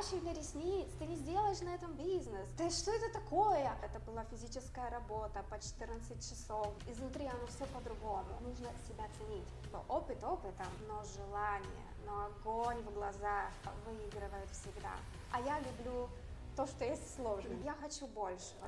накрашивать для ресниц, ты не сделаешь на этом бизнес. Да что это такое? Это была физическая работа по 14 часов. Изнутри оно все по-другому. Нужно себя ценить. Опыт опытом, но желание, но огонь в глазах выигрывает всегда. А я люблю то, что есть сложно. Я хочу большего.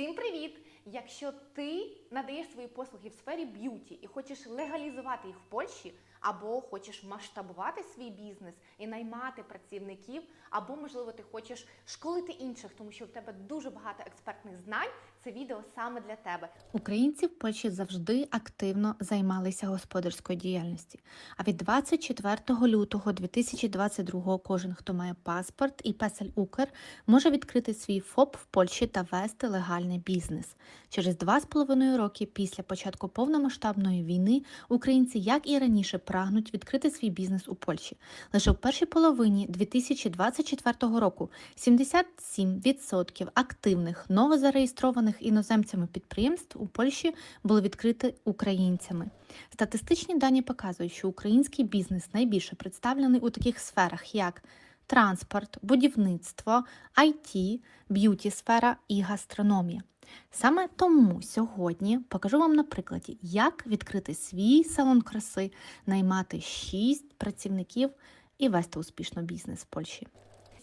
Всім привіт! Якщо ти надаєш свої послуги в сфері б'юті і хочеш легалізувати їх в Польщі, Або хочеш масштабувати свій бізнес і наймати працівників, або можливо ти хочеш школити інших, тому що в тебе дуже багато експертних знань, це відео саме для тебе. Українці в Польщі завжди активно займалися господарською діяльністю. А від 24 лютого 2022 кожен, хто має паспорт і песель Укр, може відкрити свій ФОП в Польщі та вести легальний бізнес. Через два з половиною роки після початку повномасштабної війни українці, як і раніше, прагнуть відкрити свій бізнес у Польщі. Лише в першій половині 2024 року 77% активних новозареєстрованих іноземцями підприємств у Польщі були відкриті українцями. Статистичні дані показують, що український бізнес найбільше представлений у таких сферах, як транспорт, будівництво, IT, б'юті-сфера і гастрономія. Саме тому сьогодні покажу вам на прикладі, як відкрити свій салон краси, наймати 6 працівників і вести успішно бізнес в Польщі.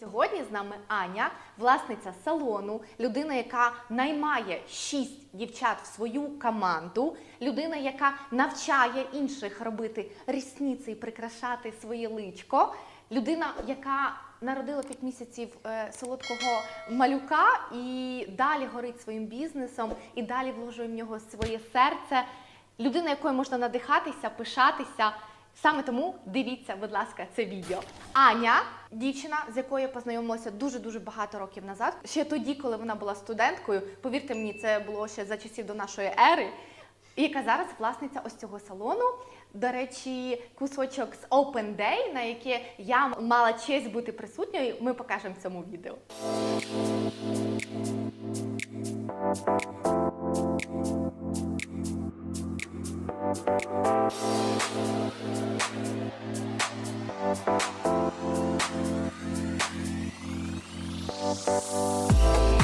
Сьогодні з нами Аня, власниця салону, людина, яка наймає шість дівчат в свою команду, людина, яка навчає інших робити рісниці і прикрашати своє личко, людина, яка народила 5 місяців е, солодкого малюка і далі горить своїм бізнесом, і далі вложує в нього своє серце. Людина, якою можна надихатися, пишатися. Саме тому дивіться, будь ласка, це відео. Аня, дівчина, з якою я познайомилася дуже дуже багато років назад. Ще тоді, коли вона була студенткою, повірте мені, це було ще за часів до нашої ери. Яка зараз власниця ось цього салону. До речі, кусочок з Open Day, на яке я мала честь бути присутньою, ми покажемо в цьому відео.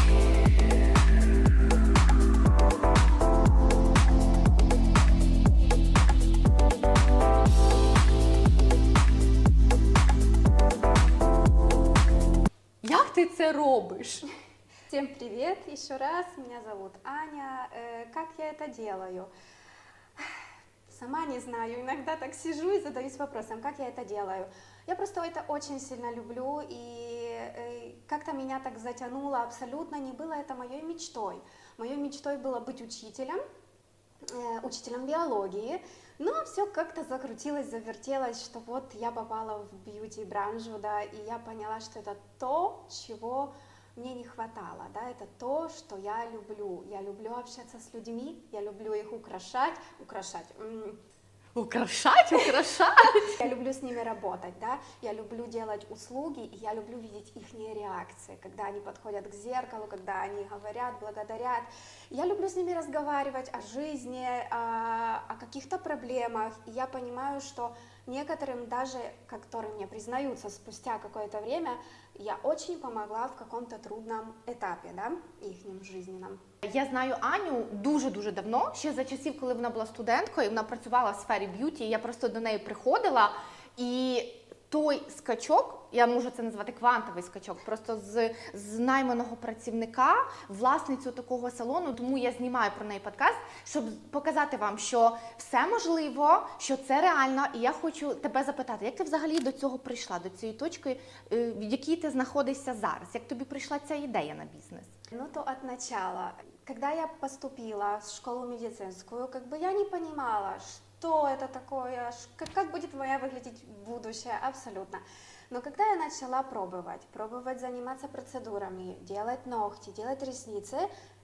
Як ти це робиш? Всем привет еще раз, меня зовут Аня. Э, Как я это делаю? Сама не знаю, иногда так сижу и задаюсь вопросом, как я это делаю. Я просто это очень сильно люблю, и э, как-то меня так затянуло, абсолютно не было это моей мечтой. Моей мечтой было быть учителем, учителем биологии, но все как-то закрутилось, завертелось, что вот я попала в бьюти-бранжу, да, и я поняла, что это то, чего мне не хватало, да, это то, что я люблю. Я люблю общаться с людьми, я люблю их украшать, украшать. Украшать, украшать. Я люблю с ними работать, да, я люблю делать услуги, и я люблю видеть их реакции, когда они подходят к зеркалу, когда они говорят, благодарят. Я люблю с ними разговаривать о жизни, о, о каких-то проблемах, и я понимаю, что некоторым даже, которые мне признаются спустя какое-то время, я очень помогла в каком-то трудном этапе, да, их жизненном. Я знаю Аню дуже дуже давно, ще за часів, коли вона була студенткою, вона працювала в сфері б'юті. Я просто до неї приходила, і той скачок, я можу це назвати квантовий скачок, просто з, з найманого працівника, власницю такого салону. Тому я знімаю про неї подкаст, щоб показати вам, що все можливо, що це реально. І я хочу тебе запитати, як ти взагалі до цього прийшла, до цієї точки, е, в якій ти знаходишся зараз? Як тобі прийшла ця ідея на бізнес? Ну, то от начала. Когда я поступила в школу медицинскую, как бы я не понимала, что это такое, как будет моя выглядеть будущее, абсолютно. Но когда я начала пробовать, пробовать заниматься процедурами, делать ногти, делать ресницы,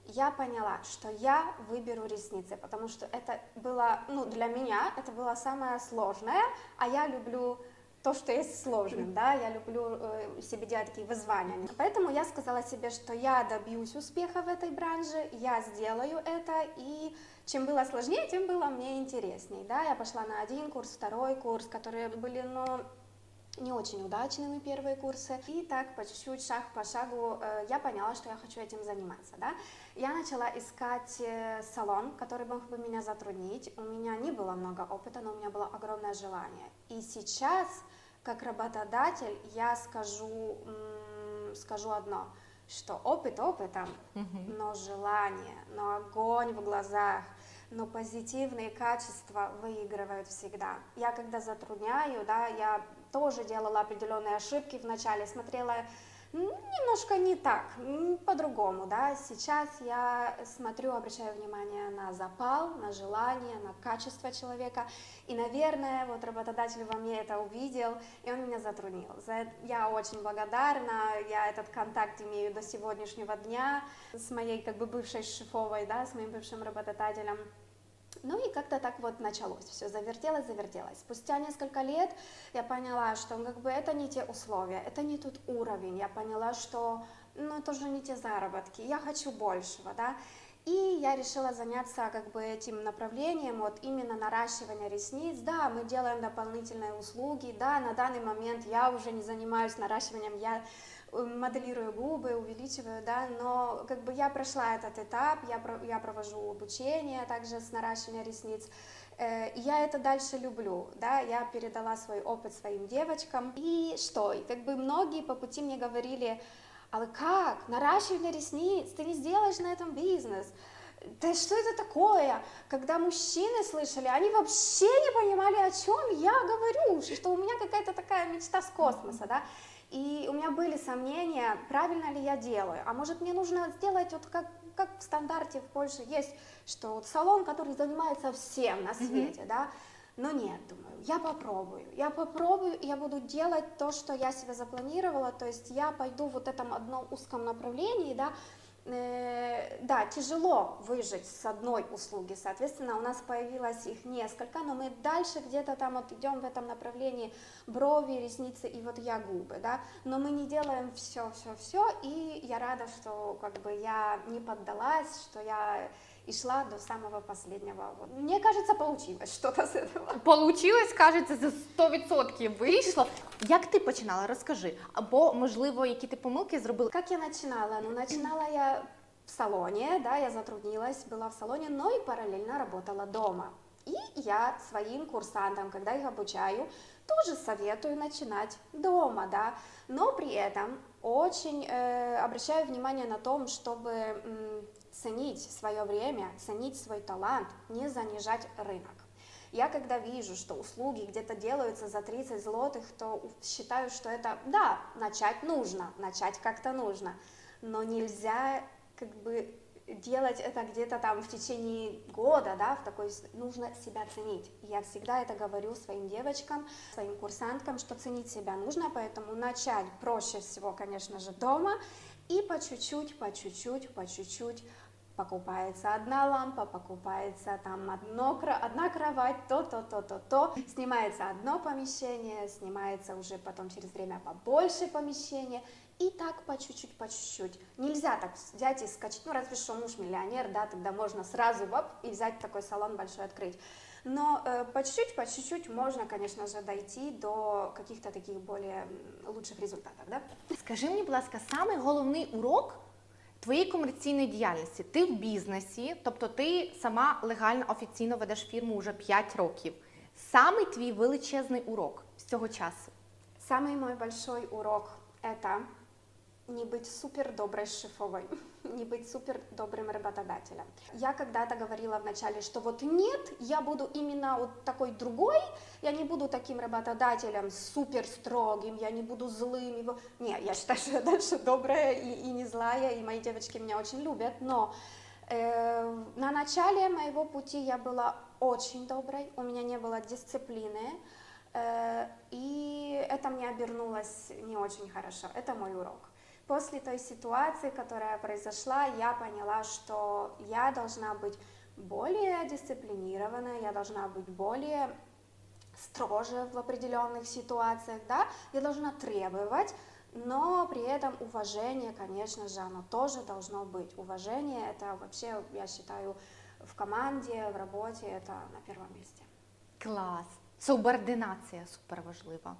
я поняла, что я выберу ресницы, потому что это было, ну, для меня это было самое сложное, а я люблю то, что есть сложным, да, я люблю э, себе делать такие вызвания. Поэтому я сказала себе, что я добьюсь успеха в этой branже, я сделаю это, и чем было сложнее, тем было мне интересней, да, я пошла на один курс, второй курс, которые были, ну, не очень удачными первые курсы. И так по чуть-чуть, шаг по шагу, э, я поняла, что я хочу этим заниматься. Да? Я начала искать э, салон, который мог бы меня затруднить. У меня не было много опыта, но у меня было огромное желание. И сейчас, как работодатель, я скажу, скажу одно, что опыт опытом, но желание, но огонь в глазах, но позитивные качества выигрывают всегда. Я когда затрудняю, да, я тоже делала определенные ошибки вначале, смотрела немножко не так, по-другому, да. Сейчас я смотрю, обращаю внимание на запал, на желание, на качество человека, и, наверное, вот работодатель во мне это увидел, и он меня затруднил. За это я очень благодарна, я этот контакт имею до сегодняшнего дня с моей как бы бывшей шефовой, да, с моим бывшим работодателем. Ну и как-то так вот началось, все завертелось, завертелось. Спустя несколько лет я поняла, что как бы это не те условия, это не тот уровень. Я поняла, что ну это уже не те заработки, я хочу большего, да. И я решила заняться как бы этим направлением, вот именно наращивания ресниц. Да, мы делаем дополнительные услуги, да, на данный момент я уже не занимаюсь наращиванием, я моделирую губы, увеличиваю, да, но как бы я прошла этот этап, я, про- я провожу обучение также с наращиванием ресниц, Э, и я это дальше люблю, да, я передала свой опыт своим девочкам, и что, и как бы многие по пути мне говорили, а как, наращивание ресниц, ты не сделаешь на этом бизнес, да что это такое? Когда мужчины слышали, они вообще не понимали, о чем я говорю, что у меня какая-то такая мечта с космоса, да. И у меня были сомнения, правильно ли я делаю, а может мне нужно сделать вот как, как в стандарте в Польше есть, что вот салон, который занимается всем на свете, да, но нет, думаю, я попробую, я попробую, я буду делать то, что я себе запланировала, то есть я пойду вот в этом одном узком направлении, да, да, тяжело выжить с одной услуги, соответственно, у нас появилось их несколько, но мы дальше где-то там вот идем в этом направлении брови, ресницы и вот я губы, да, но мы не делаем все, все, все, и я рада, что как бы я не поддалась, что я и шла до самого последнего. Вот. Мне кажется, получилось что-то с этого. Получилось, кажеться, за 100% вийшло. Як ти починала? Розкажи. Або, можливо, які ти помилки зробила. Как я начинала? Ну, начинала я в салоне, да, я затруднилась, была в салоне, но и параллельно работала дома. И я своим курсантам, когда их обучаю, тоже советую начинать дома, да, но при этом очень э, обращаю внимание на том, чтобы м, ценить свое время, ценить свой талант, не занижать рынок. Я когда вижу, что услуги где-то делаются за 30 злотых, то считаю, что это, да, начать нужно, начать как-то нужно, но нельзя как бы делать это где-то там в течение года, да, в такой, нужно себя ценить. Я всегда это говорю своим девочкам, своим курсанткам, что ценить себя нужно, поэтому начать проще всего, конечно же, дома, и по чуть-чуть, по чуть-чуть, по чуть-чуть покупается одна лампа, покупается там одно, одна кровать, то, то, то, то, то, снимается одно помещение, снимается уже потом через время побольше помещение, и так по чуть-чуть, по чуть-чуть. Нельзя так взять и скачать, ну разве что муж миллионер, да, тогда можно сразу воп, и взять такой салон большой открыть. Но э, по чуть-чуть, по чуть-чуть можно, конечно же, дойти до каких-то таких более м, лучших результатов, да? Скажи мені, будь ласка, самий головний урок твоєї комерційної діяльності. Ти в бізнесі, тобто ти сама легально офіційно ведеш фірму вже 5 років. Самий твій величезний урок з цього часу. Самый мой большой урок – это не быть супер доброй шефовой, не быть супер добрым работодателем. Я когда-то говорила вначале, что вот нет, я буду именно вот такой другой, я не буду таким работодателем супер строгим, я не буду злым. Его... Не, я считаю, что я дальше добрая и, и не злая, и мои девочки меня очень любят, но э, на начале моего пути я была очень доброй, у меня не было дисциплины, Э, И это мне обернулось не очень хорошо. Это мой урок. После той ситуации, которая произошла, я поняла, что я должна быть более дисциплинированная, я должна быть более строже в определенных ситуациях, да, я должна требовать, но при этом уважение, конечно же, оно тоже должно быть. Уважение это вообще, я считаю, в команде, в работе это на первом месте. Клас. Субординація суперважлива.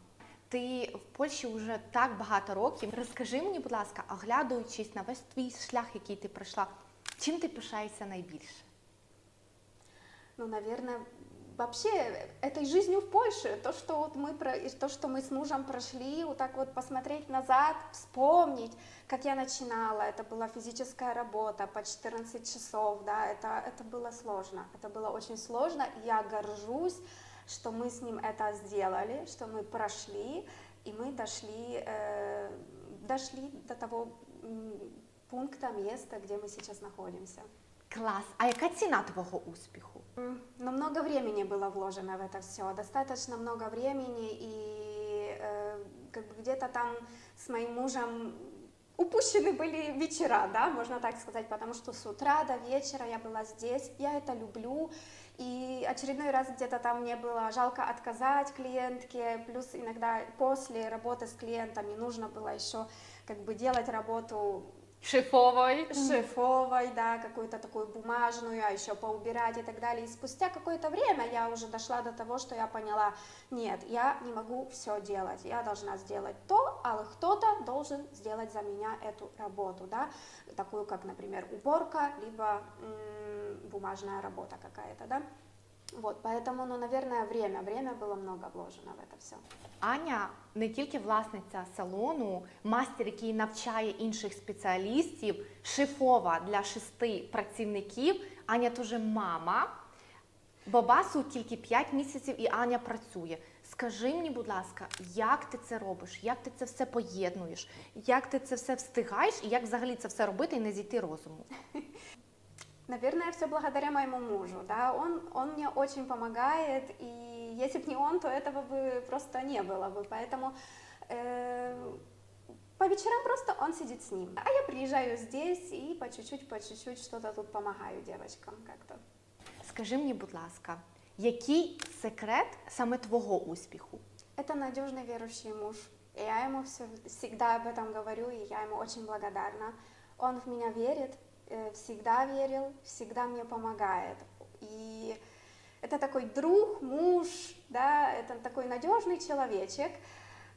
Ти в Польщі вже так багато років. Розкажи мені, будь ласка, оглядуючись на весь твій шлях, який ти пройшла, чим ти пишаєшся найбільше? Ну, наверное, вообще этой жизнью в Польше, то, что вот мы, про- и то, что мы с мужем прошли, вот так вот посмотреть назад, вспомнить, как я начинала, это была физическая работа по 14 часов, да, это, это было сложно, это было очень сложно, и я горжусь, что мы с ним это сделали, что мы прошли, и мы дошли, э, дошли до того пункта, места, где мы сейчас находимся. Клас. А яка ціна твого успіху? М, Но много времени было вложено в это все, достаточно много времени, и э, как бы где-то там с моим мужем упущены были вечера, да, можно так сказать, потому что с утра до вечера я была здесь, я это люблю, и очередной раз где-то там мне было жалко отказать клиентке, плюс иногда после работы с клиентами нужно было еще как бы делать работу Шифової. шифовой, да, какую-то такую бумажную, а еще поубирать и так далее. И спустя какое-то время я уже дошла до того, что я поняла, нет, я не могу все делать, я должна сделать то, а кто-то должен сделать за меня эту работу, да, такую как, например, уборка, либо бумажная работа какая-то, да. Вот, поэтому, ну, наверное, время, время было много вложено в это все. Аня не тільки власниця салону, мастер, який навчає інших спеціалістів, шефова для шести працівників. Аня теж мама. Бабасу тільки 5 місяців і Аня працює. Скажи мені, будь ласка, як ти це робиш? Як ти це все поєднуєш? Як ти це все встигаєш і як взагалі це все робити і не зійти розуму? Наверное, все благодаря моему мужу, да, он, он мне очень помогает, и если бы не он, то этого бы просто не было бы, поэтому э, по вечерам просто он сидит с ним, а я приезжаю здесь и по чуть-чуть, по чуть-чуть что-то тут помогаю девочкам как-то. Скажи мені, будь ласка, який секрет саме твого успіху? Это надежный верующий муж, и я ему все, всегда об этом говорю, и я ему очень благодарна. Он в меня верит, всегда верил, всегда мне помогает. И это такой друг, муж, да, это такой надежный человечек.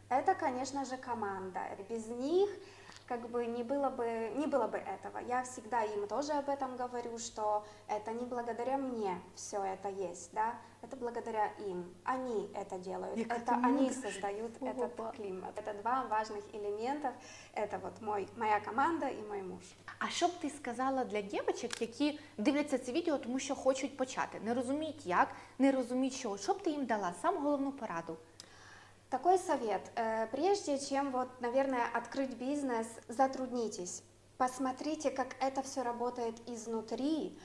Это, конечно же, команда. Без них как бы не было бы, не было бы этого. Я всегда им тоже об этом говорю, что это не благодаря мне все это есть, да, это благодаря им. Они это делают, Яка это ти они мудра. создают Ого, этот ба. климат. Это два важных элемента. Это вот мой, моя команда и мой муж. А що б ти сказала для дівчат, які дивляться це відео, тому що хочуть почати, не розуміють як, не розуміють що. Що б ти їм дала? Саму головну пораду. Такой совет. Э, Прежде чем, вот, наверное, открыть бизнес, затруднитесь. Посмотрите, как это все работает изнутри,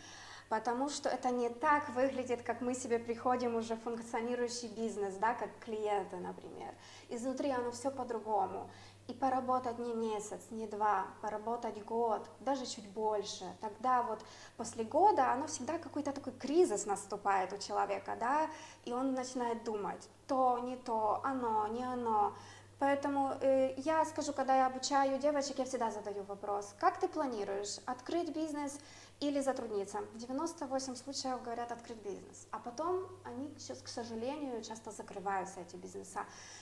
потому что это не так выглядит, как мы себе приходим уже функционирующий бизнес, да, как клиенты, например. Изнутри оно все по-другому. И поработать не месяц, не два, поработать год, даже чуть больше. Тогда вот после года оно всегда какой-то такой кризис наступает у человека, да, и он начинает думать, то, не то, оно, не оно. Поэтому э, я скажу, когда я обучаю девочек, я всегда задаю вопрос, как ты планируешь, открыть бизнес или затрудниться? В 98 случаев говорят открыть бизнес, а потом они, к сожалению, часто закрываются, эти бизнеса.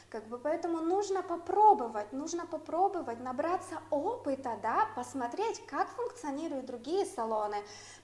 Как бы поэтому нужно попробовать, нужно попробовать, набраться опыта, да, посмотреть, как функционируют другие салоны,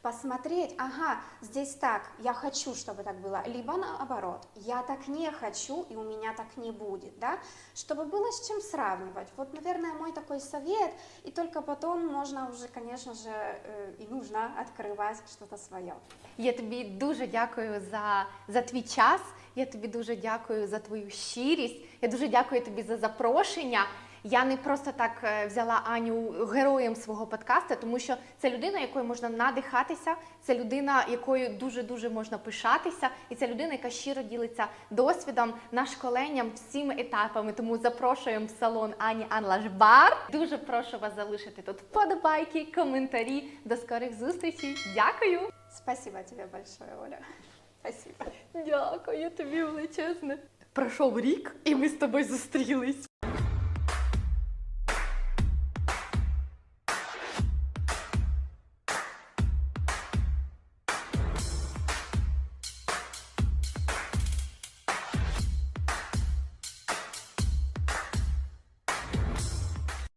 посмотреть, ага, здесь так, я хочу, чтобы так было, либо наоборот, я так не хочу, и у меня так не будет, да, чтобы было с чем сравнивать. Вот, наверное, мой такой совет, и только потом можно уже, конечно же, э, и нужно открывать что-то свое. Я тобі дуже дякую за, за твій час. Я тобі дуже дякую за твою щирість. Я дуже дякую тобі за запрошення. Я не просто так е, взяла Аню героєм свого подкасту, тому що це людина, якою можна надихатися, це людина, якою дуже дуже можна пишатися, і це людина, яка щиро ділиться досвідом, нашколенням всіми етапами. Тому запрошуємо в салон Ані Анлашбар. Дуже прошу вас залишити тут вподобайки, коментарі. До скорих зустрічей. Дякую! Спасибо тебе большое, Оля. Спасибо. Дякую тобі величезне. Пройшов рік, і ми з тобою зустрілись.